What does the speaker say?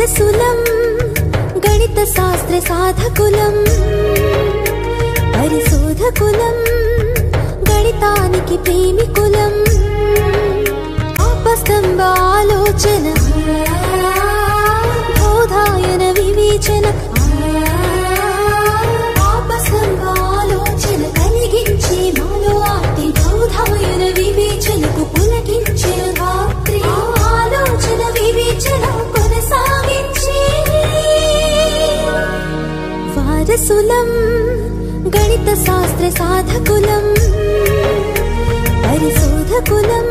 వారసులం గణిత శాస్త్ర సాధకులం పరిశోధకులం గణితానికి ప్రేమికులం. వారసులం గణిత శాస్త్ర సాధకులం పరిశోధకులం.